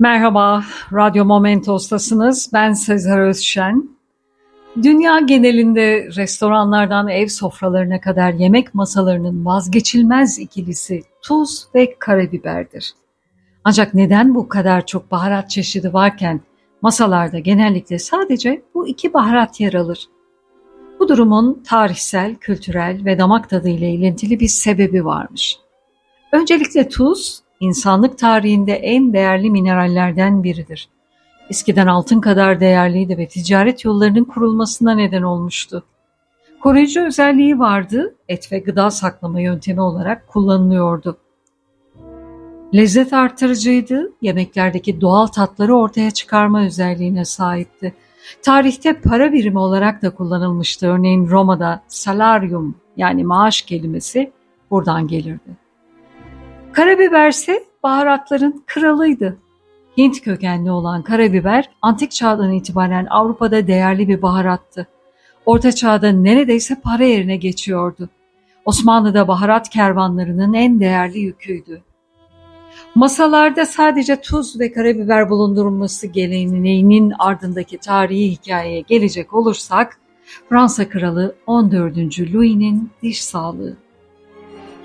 Merhaba, Radyo Momentos'tasınız. Ben Sezer Özşen. Dünya genelinde restoranlardan ev sofralarına kadar yemek masalarının vazgeçilmez ikilisi tuz ve karabiberdir. Ancak neden bu kadar çok baharat çeşidi varken masalarda genellikle sadece bu iki baharat yer alır? Bu durumun tarihsel, kültürel ve damak tadı ile ilintili bir sebebi varmış. Öncelikle tuz, insanlık tarihinde en değerli minerallerden biridir. Eskiden altın kadar değerliydi ve ticaret yollarının kurulmasına neden olmuştu. Koruyucu özelliği vardı, et ve gıda saklama yöntemi olarak kullanılıyordu. Lezzet artırıcıydı, yemeklerdeki doğal tatları ortaya çıkarma özelliğine sahipti. Tarihte para birimi olarak da kullanılmıştı. Örneğin Roma'da salarium yani maaş kelimesi buradan gelirdi. Karabiber ise baharatların kralıydı. Hint kökenli olan karabiber antik çağdan itibaren Avrupa'da değerli bir baharattı. Orta çağda neredeyse para yerine geçiyordu. Osmanlı'da baharat kervanlarının en değerli yüküydü. Masalarda sadece tuz ve karabiber bulundurulması geleneğinin ardındaki tarihi hikayeye gelecek olursak, Fransa Kralı 14. Louis'nin diş sağlığı.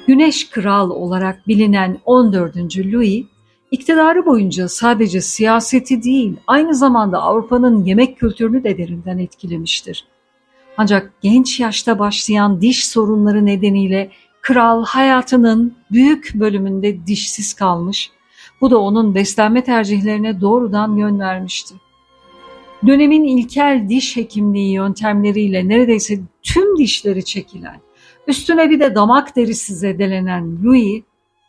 Güneş Kral olarak bilinen 14. Louis, iktidarı boyunca sadece siyaseti değil, aynı zamanda Avrupa'nın yemek kültürünü de derinden etkilemiştir. Ancak genç yaşta başlayan diş sorunları nedeniyle kral hayatının büyük bölümünde dişsiz kalmış. Bu da onun beslenme tercihlerine doğrudan yön vermişti. Dönemin ilkel diş hekimliği yöntemleriyle neredeyse tüm dişleri çekilen, üstüne bir de damak derisi zedelenen Louis,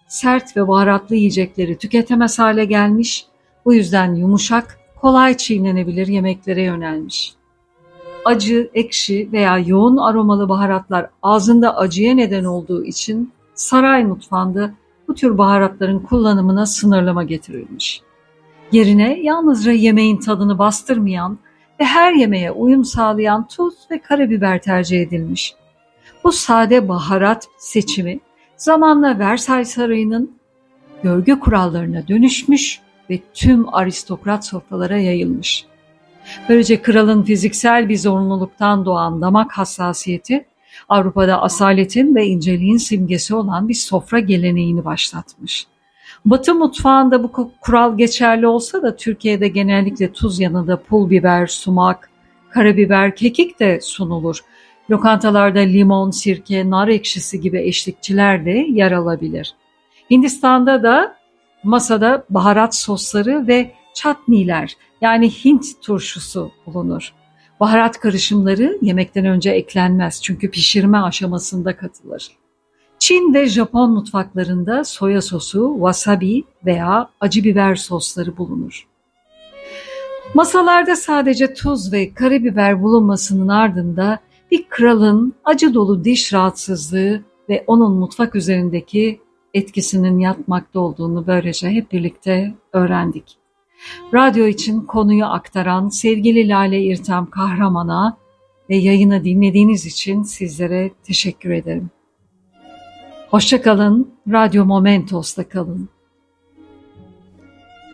sert ve baharatlı yiyecekleri tüketemez hale gelmiş, bu yüzden yumuşak, kolay çiğnenebilir yemeklere yönelmiş acı, ekşi veya yoğun aromalı baharatlar ağzında acıya neden olduğu için saray mutfağında bu tür baharatların kullanımına sınırlama getirilmiş. Yerine yalnızca yemeğin tadını bastırmayan ve her yemeğe uyum sağlayan tuz ve karabiber tercih edilmiş. Bu sade baharat seçimi zamanla Versay Sarayı'nın görgü kurallarına dönüşmüş ve tüm aristokrat sofralara yayılmış. Böylece kralın fiziksel bir zorunluluktan doğan damak hassasiyeti Avrupa'da asaletin ve inceliğin simgesi olan bir sofra geleneğini başlatmış. Batı mutfağında bu kural geçerli olsa da Türkiye'de genellikle tuz yanında pul biber, sumak, karabiber, kekik de sunulur. Lokantalarda limon, sirke, nar ekşisi gibi eşlikçiler de yer alabilir. Hindistan'da da masada baharat sosları ve çatniler yani Hint turşusu bulunur. Baharat karışımları yemekten önce eklenmez çünkü pişirme aşamasında katılır. Çin ve Japon mutfaklarında soya sosu, wasabi veya acı biber sosları bulunur. Masalarda sadece tuz ve karabiber bulunmasının ardında bir kralın acı dolu diş rahatsızlığı ve onun mutfak üzerindeki etkisinin yatmakta olduğunu böylece hep birlikte öğrendik. Radyo için konuyu aktaran sevgili Lale İrtem Kahraman'a ve yayını dinlediğiniz için sizlere teşekkür ederim. Hoşçakalın, Radyo Momentos'ta kalın.